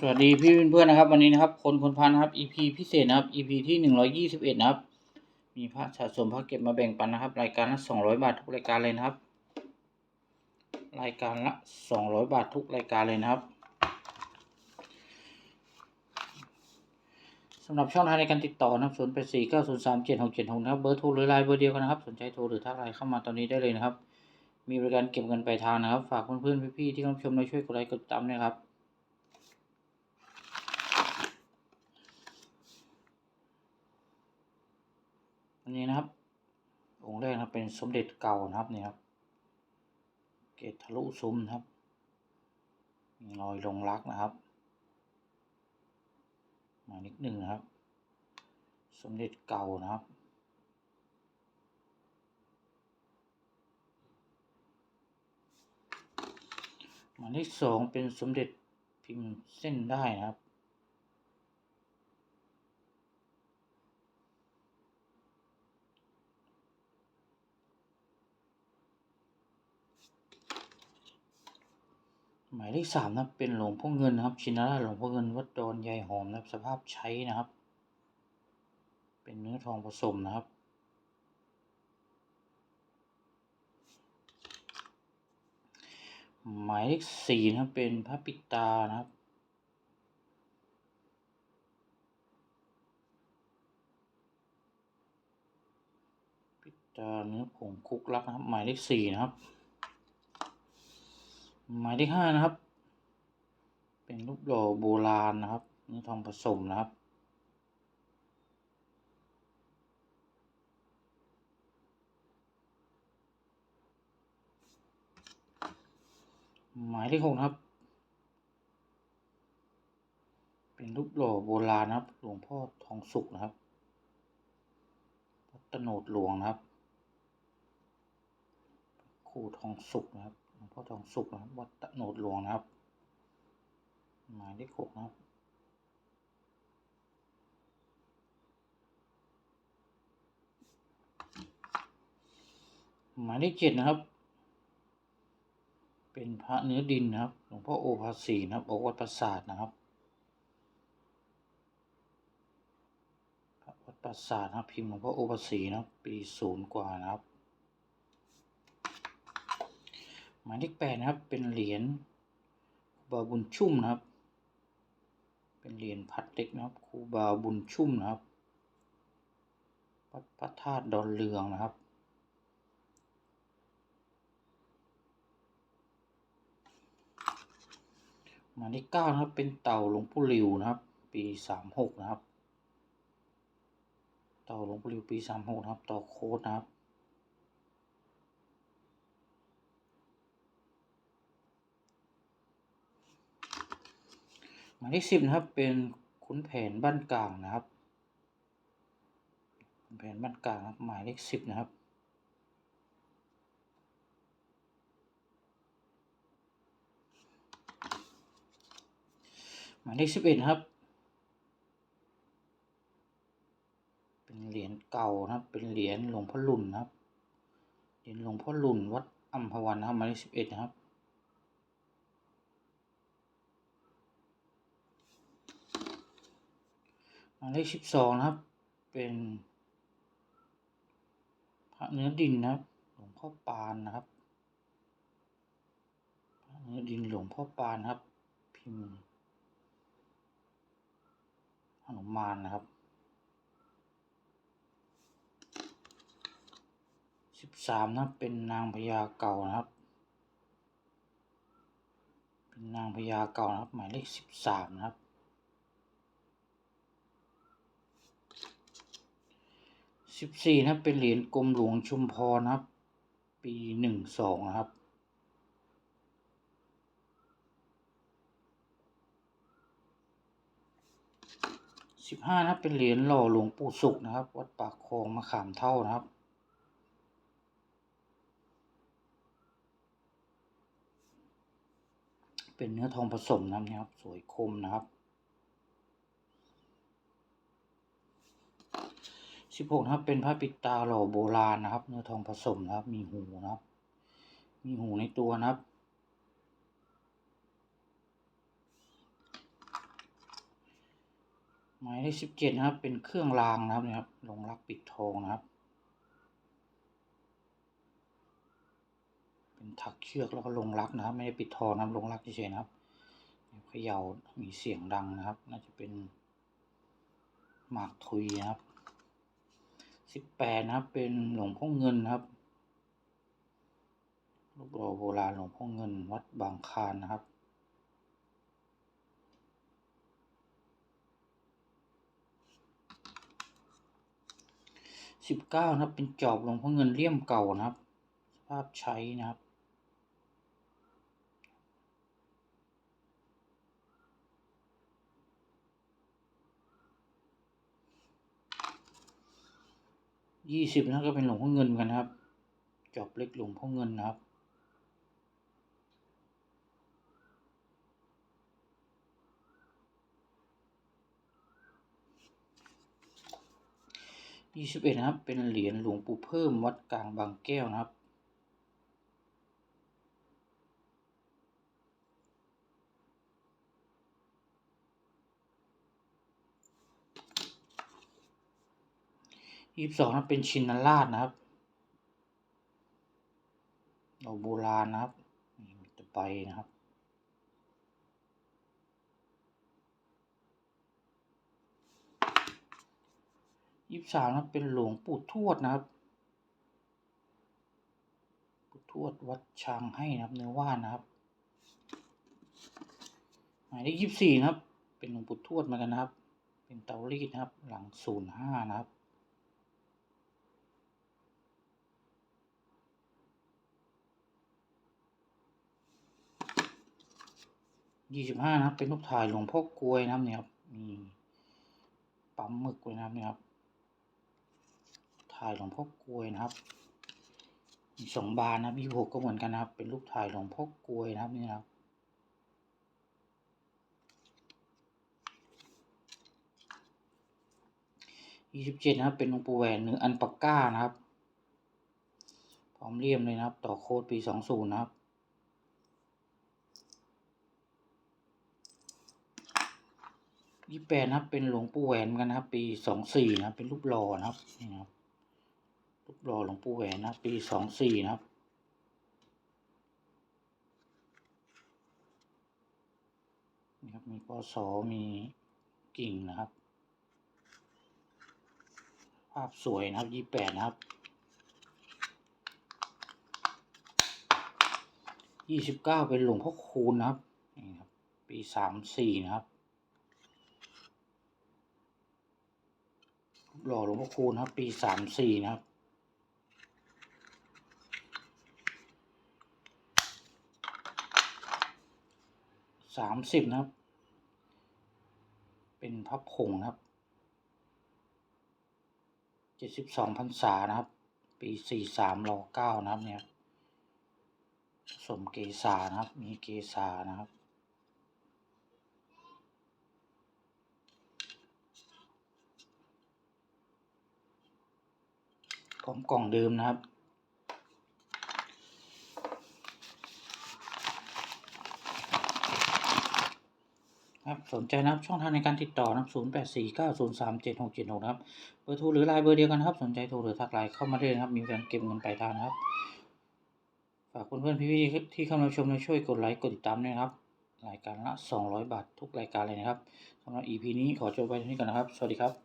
สวัสดีพี่เพื่อนๆนะครับ วันนี้นะครับ คนคนพันนะครับ EP พิเศษนะครับ EP ที่หนึ่งร้อยี่สิบเอ็ดนะครับ มีพระสะสมพระเก็บมาแบ่งปันนะครับ รายการละสองร้อยบาททุกรายการเลยนะครับ รายการละสองร้อยบาททุกรายการเลยนะครับสำหรับช่องทางในการติดต่อนะครับศูนย์แปดสี่เก้าศูนย์สามเจ็ดหกเจ็ดหกนะครับเบอร์โทรหรือไลน์เบอร์เดียวกันนะครับ สนใจโทรหรือทักไลน์เข้ามาตอนนี้ได้เลยนะครับ มีบริการเก็บเงินปลายทางนะครับ ฝากเพื่อนๆพี่ๆที่เข้ามาชมในช่วยกดไลค์กดติดตามนะครับ อันนี้นะครับ องค์แรกนะเป็นสมเด็จเก่านะครับนี่ครับ เกตทะลุซุ้มนะครับมีรอยลงรักนะครับ มานิดหนึ่งนะครับ สมเด็จเก่านะครับหมายเลขสองเป็นสมเด็จพิมพ์เส้นได้นะครับ หมายเลขสามนะครับเป็นหลวงพ่อเงินนะครับ ชินราชหลวงพ่อเงินวัดดอนยายหอมนะครับ สภาพใช้นะครับ เป็นเนื้อทองผสมนะครับหมายเลขสี่นะครับเป็นพระปิตานะครับ ปิตาเนื้อผงคุกลักนะครับ หมายเลขสี่นะครับ หมายเลขห้านะครับ เป็นรูปหล่อโบราณนะครับนื้อทองผสมนะครับ หมายเลขหกครับเป็นรูปหล่อโบราณนะครับ หลวงพ่อทองสุกนะครับวัดตโนดหลวงนะครับครูทองสุกนะครับ งพ่อทองสุกนะครับวัดตโนดหลวงนะครับ หมายเลขหกนะครับหมายเลขเจ็ดนะครับ เป็นพระเนื้อดินนะครับ หลวงพ่อโอภาสีนะครับอกวัดปราสาทนะครับพระวัดปราสาทนะครับ พิมพ์หลวงพ่อโอภาสีนะครับ ปีศูนย์กว่านะครับ หมายเลขแปดนะครับ เป็นเหรียญครูบาบุญชุ่มนะครับ เป็นเหรียญพัดเล็กนะครับครูบาบุญชุ่มนะครับพระธาตุดอนเรืองนะครับหมายเลขเก้านะครับ เป็นเต่าหลวงปู่หลิวนะครับ ปีสามหกนะครับ เต่าหลวงปู่หลิวปีสามหกนะครับ ต่อโค้ดนะครับ มายเลขสิบนะครับ เป็นขุนแผนบ้านกลางนะครับขุนแผนบ้านกลางนะครับหมายเลขสิบนะครับหมายเลขสิบเอ็ดนะครับ เป็นเหรียญเก่านะครับ เป็นเหรียญหลวงพ่อหลุนนะครับ เหรียญหลวงพ่อหลุนวัดอัมพวันนะครับหมายเลขสิบเอ็ดนะครับ หมายเลขสิบสองนะครับ เป็นพระเนื้อดินนะครับ หลวงพ่อปานนะครับพระเนื้อดินหลวงพ่อปานครับ พิมพ์หนุมานนะครับสิบสามนะเป็นนางพญาเก่านะครับ เป็นนางพญาเก่านะครับ หมายเลขสิบสามนะครับ สิบสี่นะครับเป็นเหรียญกรมหลวงชุมพรนะครับ ปีหนึ่งสองนะครับ สิบห้านะครับเป็นเหรียญหล่อหลวงปู่สุขนะครับ วัดปากคลองมะขามเท่านะครับเป็นเนื้อทองผสมนะครับเนี่ยครับสวยคมนะครับ สิบหกนะครับเป็นพระปิดตาหล่อโบราณนะครับ เนื้อทองผสมนะครับ มีหูนะครับ มีหูในตัวนะครับ หมายเลขสิบเจ็ดนะครับ เป็นเครื่องรางนะครับเนี่ยครับลงรักปิดทองนะครับ เป็นถักเชือกแล้วก็ลงรักนะครับ ไม่ได้ปิดทองนะครับลงรักเฉยๆนะครับเขย่ามีเสียงดังนะครับ น่าจะเป็นหมากทุยนะครับ สิบแปดนะครับเป็นหลวงพ่อเงินครับรูปหล่อโบราณหลวงพ่อเงินวัดบางคานนะครับ สิบเก้านะครับเป็นจอบหลวงพ่อเงินเลี่ยมเก่านะครับ สภาพใช้นะครับ ยี่สิบนั่นก็เป็นหลวงพ่อเงินกันครับ จอบเล็กหลวงพ่อเงินนะครับ ยี่สิบเอ็ดนะครับ เป็นเหรียญหลวงปู่เพิ่มวัดกลางบางแก้วนะครับ ยี่สิบสองนะครับเป็นชินนราชนะครับเราโบราณนะครับนี่มีตะไบนะครับ ยี่สิบสามนะครับเป็นหลวงปู่ทวดนะครับปู่ทวดวัดช้างให้นะครับเนื้อว่านนะครับ หมายเลขยี่สิบสี่นะครับ เป็นหลวงปู่ทวดเหมือนกันนะครับ เป็นเตารีดนะครับ หลังศูนย์ห้านะครับ ยี่สิบห้านะครับเป็นรูปถ่ายหลวงพ่อกลวยนะครับเนี่ยครับมีปั๊มหมึกไว้นะครับเนี่ยครับถ่ายหลวงพ่อกลวยนะครับมีสองบานนะครับยี่หกก็เหมือนกันนะครับ เป็นรูปถ่ายหลวงพ่อกลวยนะครับนี่นะครับยี่สิบเจ็ดนะครับเป็นหลวงปู่แหวนเนื้ออันปากก้านะครับ พร้อมเลี่ยมเลยนะครับ ต่อโค้ดปีสองศูนย์นะครับ ยี่แปดนะครับเป็นหลวงปู่แหวนกันนะครับ ปีสองสี่นะครับเป็นรูปหล่อนะครับนี่นะครับรูปหล่อหลวงปู่แหวนนะครับ ปีสองสี่นะครับนี่ครับมีปอสอมีกิ่งนะครับ ภาพสวยนะครับยี่แปดนะครับยี่สิบเก้าเป็นหลวงพ่อคูณนะครับนี่ครับ ปีสามสี่นะครับ หล่อหลวงพ่อคูณครับ ปีสามสี่นะครับ สามสิบนะครับ เป็นพระผงนะครับ เจ็ดสิบสองพรรษานะครับ ปีสี่สามรอเก้านะครับเนี่ย สมเกษานะครับ มีเกษานะครับ พร้อมกล่องเดิมนะครับ ครับสนใจนะครับช่องทางในการติดต่อนะครับ0 8 4 9 0 3 7 6 7 6นะครับเบอร์โทรหรือไลน์เบอร์เดียวกันครับ สนใจโทรหรือทักไลน์เข้ามาได้นะครับ มีการเก็บเงินปลายทางนะครับฝากเพื่อนๆพี่ๆที่เข้ามาชมและช่วยกดไลค์กดติดตามด้วยนะครับ รายการละ 200 บาททุกรายการเลยนะครับสำหรับ EP นี้ขอจบไปเท่านี้ก่อนนะครับ สวัสดีครับ